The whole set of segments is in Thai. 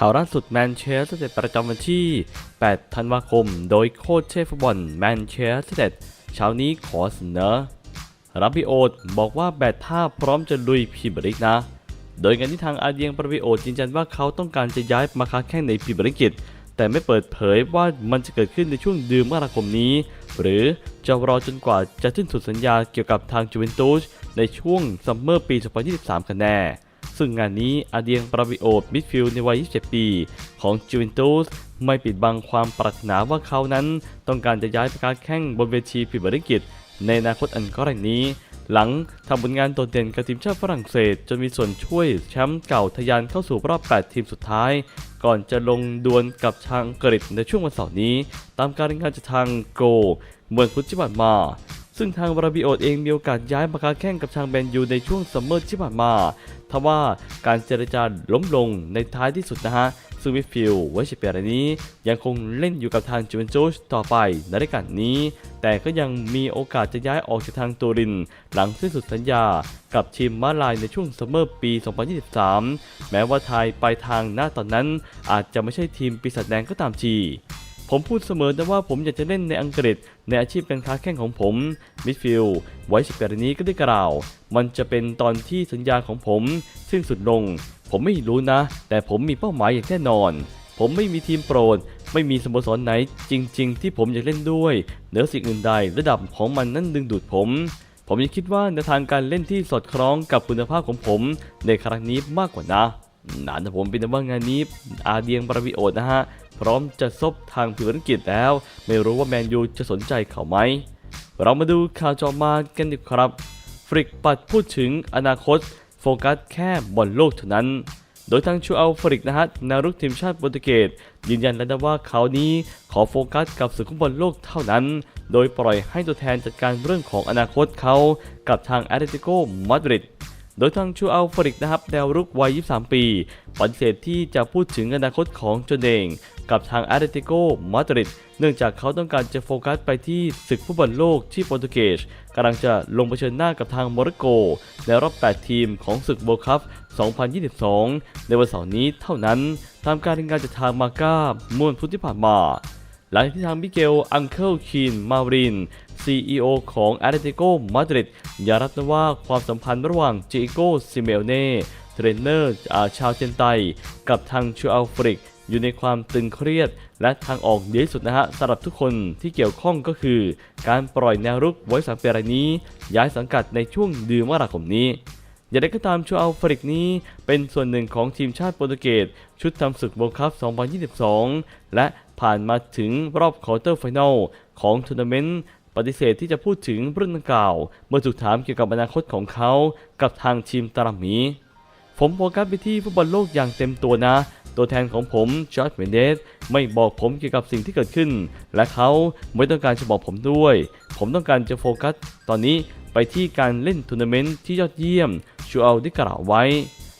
ข่าวล่าสุดแมนเชสเตอร์ประจำวันที่ 8 ธันวาคม โดยโค้ชเชฟฟุตบอลแมนเชสเตอร์เช้านี้ขอเสนอรับบิโอดบอกว่าแบตท่าพร้อมจะลุยพรีเมียร์ลีกนะ โดยงานที่ทางอาเดียงประวิโอดยืนยันว่าเขาต้องการจะย้ายมาค้าแข่งในพรีเมียร์ลีกอังกฤษแต่ไม่เปิดเผยว่ามันจะเกิดขึ้นในช่วงเดือนมกราคมนี้ หรือจะรอจนกว่าจะสิ้นสุดสัญญาเกี่ยวกับทางจูเวนตุสในช่วงซัมเมอร์ปี 2023 กันแน่ ซึ่งงานนี้อาเดียงปราวิโอดมิดฟิลด์ในวัย 27 ปี ของจูเวนตุสไม่ปิดบังความปรารถนาว่าเขานั้น ต้องการจะย้ายไปการแข่งบนเวทีพรีเมียร์ลีกอังกฤษในอนาคตอันใกล้นี้ หลังทำผลงานโดดเด่นกับทีมชาติฝรั่งเศส จนมีส่วนช่วยแชมป์เก่าทะยานเข้าสู่รอบ 8 ทีมสุดท้าย ก่อนจะลงดวลกับทางอังกฤษในช่วงวันเสาร์นี้ ตามการรายงานจากทางโก เมืองพุทธที่ผ่านมา ซึ่งทางบราบิโอดเองมีโอกาสย้ายมาค้าแข่งกับทางแมนยูในช่วงซัมเมอร์ที่ผ่านมา ทว่าการเจรจาล้มลงในท้ายที่สุดนะฮะซึ่งมิฟิลไวชิเปรนี้ ยังคงเล่นอยู่กับทางจูเวนตุสต่อไปในรายการนี้ แต่ก็ยังมีโอกาสจะย้ายออกจากทางตูริน หลังสิ้นสุดสัญญากับทีมมาลายในช่วงซัมเมอร์ปี 2023 แม้ว่าไทยไปทางหน้าตอนนั้น อาจจะไม่ใช่ทีมปีศาจแดงก็ตามที ผมพูดเสมอนะว่าผมอยากจะเล่นในอังกฤษ ในอาชีพการค้าแข่งของผมมิดฟิลด์ไว้สิบแปดนี้ก็ได้กล่าว มันจะเป็นตอนที่สัญญาของผมสิ้นสุดลง ผมไม่รู้นะ แต่ผมมีเป้าหมายอย่างแน่นอน ผมไม่มีทีมโปรด ไม่มีสโมสรไหน จริง ๆ ที่ผมอยากเล่นด้วยเหนือสิ่งอื่นใดระดับของมันนั้นดึงดูดผมผมยังคิดว่าแนวทางการเล่นที่สอดคล้องกับคุณภาพของผมในครั้งนี้มากกว่านะ นานนะผมเป็นว่างานนี้อาเดียงบราวิโอนะฮะ พร้อมจะซบทางพิวอังกฤษแล้ว ไม่รู้ว่าแมนยูจะสนใจเขาไหม เรามาดูข่าวจอมากันดีครับ ฟริกปัดพูดถึงอนาคต โฟกัสแค่บอลโลกเท่านั้น โดยทางชูอัลฟริกนะฮะนารุกทีมชาติโปรตุเกสยืนยันแล้วนะว่าเขานี้ขอโฟกัสกับศึกฟุตบอลโลกเท่านั้น โดยปล่อยให้ตัวแทนจัดการเรื่องของอนาคตเขากับทางแอตเลติโกมาดริด โดยทางชูอัลฟริกนะครับแนวรุกวัย 23 ปีปฏิเสธที่จะพูดถึงอนาคตของตนเองกับทางแอตเลติโกมาดริดเนื่องจากเขาต้องการจะโฟกัสไปที่ศึกฟุตบอลโลกที่โปรตุเกสกำลังจะลงเผชิญหน้ากับทางโมร็อกโก ในรอบ 8 ทีมของศึกโบคัพ 2022 ในวันเสาร์นี้เท่านั้นตามการรายงานจากทางมาก้ามวนพุธที่ผ่านมา หลังที่ทางมิเกล อังเคิลคีน มาริน CEO ของ a t l e t i c o Madrid ยอมรับนะว่าความสัมพันธ์ระหว่างเจโกซิเมลเน่เทรนเนอร์ชาวเจนไต กับทางชูอัลฟริก อยู่ในความตึงเครียด และทางออกเดียวที่สุดนะฮะสำหรับทุกคนที่เกี่ยวข้องก็คือ การปล่อยแนวรุกไว้สามปีรายนี้ ย้ายสังกัดในช่วงเดือนมกราคมนี้อย่างไรก็ตามชูอัลฟริกนี้เป็นส่วนหนึ่งของทีมชาติโปรตุเกส ชุดทำศึกโบคัพ 2022 และผ่านมาถึงรอบควอเตอร์ไฟแนลของทัวร์นาเมนต์ ปฏิเสธที่จะพูดถึงเรื่องดังกล่าว เมื่อถูกถามเกี่ยวกับอนาคตของเขา กับทางทีมตาราหมีผมโฟกัสไปที่ฟุตบอลโลกอย่างเต็มตัวนะ ตัวแทนของผมจอร์จเมนเดสไม่บอกผมเกี่ยวกับสิ่งที่เกิดขึ้น และเขาไม่ต้องการจะบอกผมด้วย ผมต้องการจะโฟกัส ตอนนี้ไปที่การเล่นทัวร์นาเมนต์ที่ยอดเยี่ยมชูเอัลได้กล่าวไว้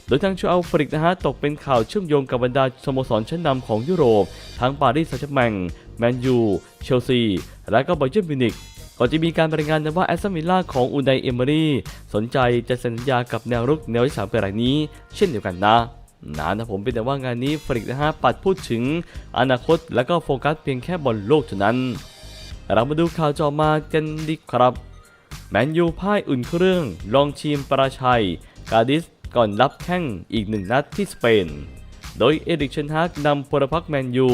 โดยทางชูเอัลฟริกนะฮะตกเป็นข่าวเชื่อมโยงกับบรรดาสโมสรชั้นนำของยุโรป ทั้งปารีสแซงต์แชร์แมงแมนยู เชลซี และก็บเยร์นมิวนิกก่อนจะมีการรายงานนะว่าแอสตันวิลล่าของอูไดเอม r รีสนใจจะเซ็นสัญญากับแนวรุกแนวที่สามเป็นรายนี้ เช่นเดียวกันนะนะนะผมเป็นแต่ว่างานนี้ฟริกนะฮะปัดพูดถึงอนาคตและก็โฟกัสเพียงแค่บอลโลกเท่านั้น เรามาดูข่าวจอมากันดีครับ แมนยูพ่ายอุ่นเครื่อง ลองทีมประชัย กาดิสก่อนรับแข้งอีกหนึ่งนัดที่สเปน โดยเอริกเชนฮากนำพลพรรคแมนยู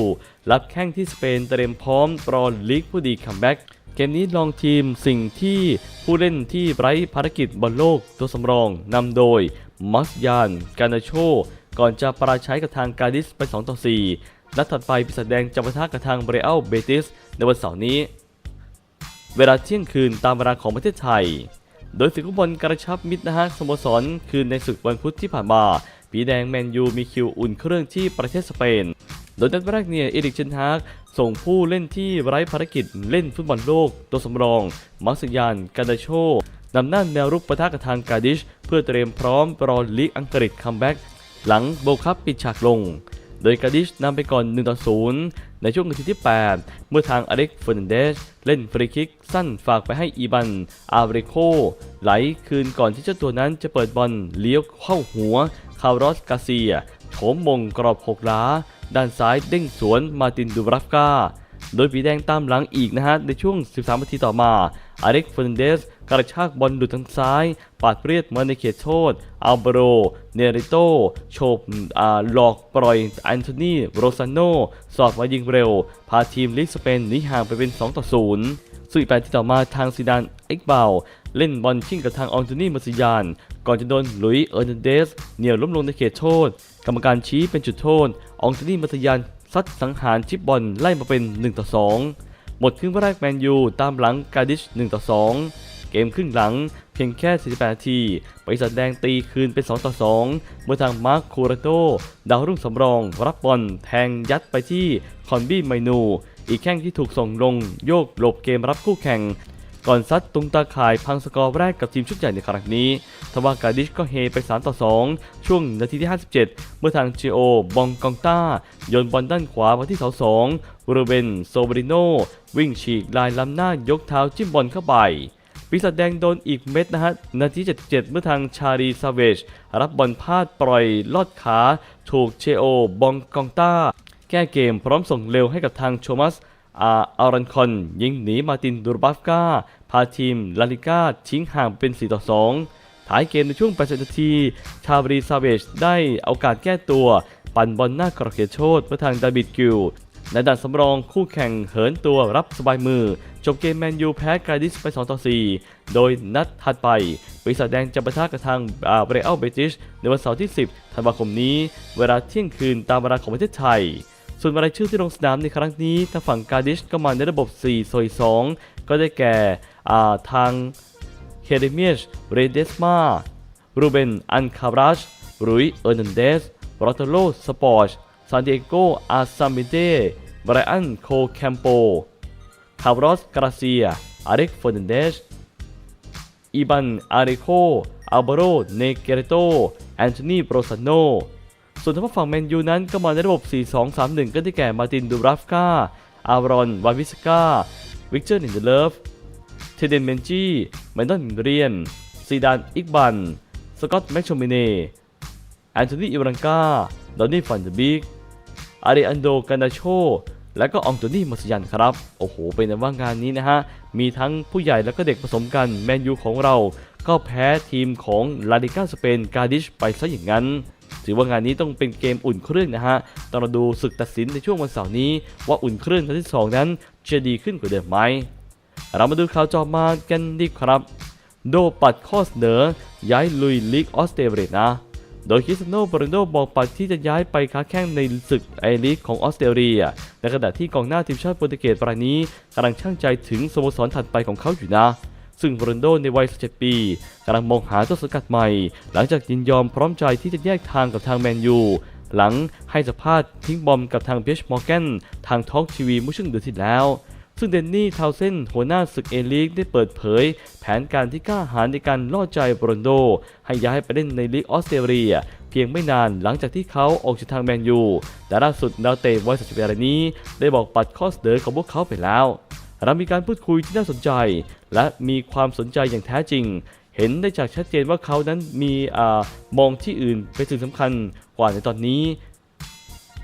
รับแข้งที่สเปนเตรียมพร้อมรอลีกผู้ดีคัมแบ็กเกมนี้ลองทีมสิ่งที่ผู้เล่นที่ไร้ภารกิจบอลโลกตัวสำรองนำโดยมัสยานกานาโช ก่อนจะปราชัยกับทางกาดิสไป2ต่อ4นัดถัดไปปีศาจแดงจะปะทะกับทางเบรอัลเบติสในวันเสาร์นี้ เวลาเที่ยงคืนตามเวลาของประเทศไทย โดยศึกฟุตบอลกระชับมิตรนะฮะสโมสรคืนในศึกวันพุธที่ผ่านมา ปีแดงแมนยูมีคิวอุ่นเครื่องที่ประเทศสเปน โดยนัดแรกเนี่ยเอริกเชนฮากส่งผู้เล่นที่ไร้ภารกิจเล่นฟุตบอลโลก ตัวสำรอง มักสยานกาดาโชนำหน้าแนวรุกประทะกับทางกาดิช เพื่อเตรียมพร้อมรอลีกอังกฤษคัมแบ็กหลังโบคัพปิดฉากลง โดยกาดิชนำไปก่อน1ต่อ0ในช่วงนาทีที่ 8 เมื่อทางอเล็กเฟอร์นันเดสเล่นฟรีคิกสั้นฝากไปให้อีบัน อาเบรโค ไหลคืนก่อนที่เจ้าตัวนั้นจะเปิดบอลเลี้ยวเข้าหัว คาร์ลอสกาเซียโฉมมงกรอบหกล้า ด้านซ้ายเด้งสวนมาตินดูบราฟกาโดยปีแดงตามหลังอีกนะฮะ ในช่วง 13 นาทีต่อมาอาเร็กฟรนเดสกระชากบอลดุดทางซ้าย ปาดเปรียดมาในเขตโทษอัลเบโร เนริโตโฉบหลอกปล่อยแอนโทนีโรซานโน สอดมายิงเร็ว พาทีมลีกสเปนหนีห่างไปเป็น 2 ต่อ 0ซึ่งอีกแปดที่ต่อมาทางซิดานเอ็กเบาเล่นบอลชิงกับทางอองโตนีมาซิยาน ก่อนจะโดนลุยเออร์นันเดสเหนี่ยวล้มลงในเขตโทษ กรรมการชี้เป็นจุดโทษ อองโตนีมาซิยานซัดสังหารชิปบอลไล่มาเป็น1ต่อ2หมดครึ่งแรกแมนยูตามหลังกาดิช1ต่อ2เกมครึ่งหลังเพียงแค่ 48 นาทีไปสัดแดงตีคืนเป็น 2 ต่อ 2 เมื่อทางมาร์คคูราโต ดาวรุ่งสำรอง รับบอลแทงยัดไปที่คอนบี้ไมนู อีกแข้งที่ถูกส่งลงโยกหลบเกมรับคู่แข่ง ก่อนซัดตุงตาข่ายพังสกอร์แรกกับทีมชุดใหญ่ในครั้งนี้ ทว่ากาดิชก็เฮไป 3 ต่อ 2 ช่วงนาทีที่ 57 เมื่อทางจิโอบองกองต้าโยนบอลด้านขวามาที่เสาสองบริเวนโซบริโนวิ่งฉีกลายล้ำหน้ายกเท้าจิ้มบอลเข้าไปปีศาจแดงโดนอีกเม็ดนะฮะ นาที 77 เมื่อทางชารีซาเวจรับบอลพลาดปล่อยลอดขา ถูกเชโอบองกองต้า แก้เกมพร้อมส่งเร็วให้กับทางโชมัส อาอารันคอนยิงหนีมาตินดูรบัฟกาพาทีมลาลิก้าทิ้งห่างเป็น 4 ต่อ 2 ท้ายเกมในช่วง80นาที ชาบรีซาเวจได้โอกาสแก้ตัว ปั่นบอลหน้ากรอเขโทษเมื่อทางดาบิดกิลในด่านสำรองคู่แข่งเหินตัวรับสบายมือ จบเกมแมนยูแพ้ไกาดิสไป 2 ต่อ 4 โดยนัดถัดไปปีศาจแดงจะปะทะกับทางเบรอัลเบติชในวันเสาร์ที่ 10 ธันวาคมนี้ เวลาเที่ยงคืนตามเวลาของประเทศไทย ส่วนรายชื่อที่ลงสนามในครั้งนี้ทางฝั่งกาดิชก็มาในระบบ 4 โซย 2 ก็ได้แก่ทางเคเดเมียชเรเดสมารูเบน อันคาราชรุยเออร์นันเดสรอตโลสปอร์ชซานดิเอโก อาซามิเดไบรอัน โคแคมโป คาร์ลอสกราเซีย อาริกเฟอร์นันเดสอีบัน อาริโค อัลบโร เนเกเรโต แอนโทนี โปรซานโน ส่วนทางฝั่งแมนยูนั้นก็มาในระบบ 4-2-3-1 ก็ได้แก่มาตินดูราฟกาอารอนวานวิสกาวิกเตอร์นินเดเลฟเทเดนเมนจีแมนดอนเรียนซีดานอิกบัน สกอตต์แมคโชมิเน่แอนโทนีอิวรังกาดอนนี่ฟันเดบิกอาริอันโดกันดาโชและก็อองโตนี่มัสยันครับ โอ้โห เป็นว่างานนี้นะฮะ มีทั้งผู้ใหญ่และก็เด็กผสมกันแมนยูของเรา ก็แพ้ทีมของลาลิก้าสเปนกาดิชไปซะอย่างนั้น ถือว่างานนี้ต้องเป็นเกมอุ่นเครื่องนะฮะต้องมาดูศึกตัดสินในช่วงวันเสาร์นี้ ว่าอุ่นเครื่องนัดที่ 2 นั้นจะดีขึ้นกว่าเดิมไหมเรามาดูข่าวจอมากันดีครับ โดปัดข้อเสนอย้ายลุยลีกออสเตรเลียนะโดยคริสโนโรนโดบอกปัดที่จะย้ายไปค้าแข้งในศึกไอลีกของออสเตรเลีย ในขณะที่กองหน้าทีมชาติโปรตุเกสรายนี้กำลังช่างใจถึงสโมสรถัดไปของเขาอยู่นะ ซึ่งโรนัลโดในวัย 17 ปีกำลังมองหาต้นสังกัดใหม่ หลังจากยินยอมพร้อมใจที่จะแยกทางกับทางแมนยู หลังให้สัมภาษณ์ทิ้งบอมกับทางเบชมอร์แกนทางทอล์กทีวีเมื่อช่วงเดือนที่แล้ว ซึ่งเดนนี่ทาวเซนหัวหน้าศึกเอลีกได้เปิดเผย แผนการที่กล้าหาญในการล่อใจโรนัลโด ให้ย้ายไปเล่นในลีกออสเตรเลียเพียงไม่นานหลังจากที่เขาออกจากทางแมนยูแต่ล่าสุดดาวเตะวัย31รายนี้ ได้บอกปัดข้อเสนอของพวกเขาไปแล้ว เรามีการพูดคุยที่น่าสนใจ และมีความสนใจอย่างแท้จริง เห็นได้จากชัดเจนว่าเขานั้นมีอมองที่อื่นเป็นสิ่งสำคัญกว่าในตอนนี้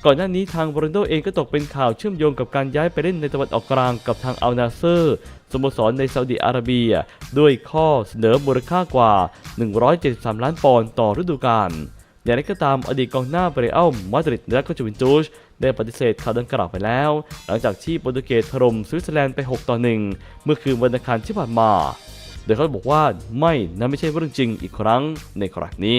ก่อนหน้านี้ทางโรนโดเองก็ตกเป็นข่าวเชื่อมโยงกับการย้ายไปเล่นในตะวันออกกลางกับทางอัลนาเซอร์สโมสรในซาอุดิอาระเบีย ด้วยข้อเสนอมูลค่ากว่า 173 ล้านปอนด์ต่อฤดูกาล อย่างไรก็ตามอดีตกองหน้าเบรอัลมาดริดและก็จูเวนตุสได้ปฏิเสธข่าวดังกล่าวไปแล้ว หลังจากที่โปรตุเกสถล่มสวิตเซอร์แลนด์ไป 6 ต่อ 1 เมื่อคืนวันอังคารที่ผ่านมา โดยเขาบอกว่าไม่นั่นไม่ใช่เรื่องจริงอีกครั้งในครั้งนี้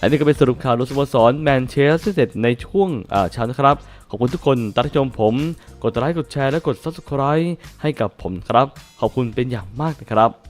อันนี้ก็เป็นสรุปข่าวรสโมสรแมนเชสเตอร์เสร็จในช่วงเช้านะครับ ขอบคุณทุกคนที่ติดชมผม กดไลค์กดแชร์และกด Subscribe ให้กับผมครับ ขอบคุณเป็นอย่างมากนะครับ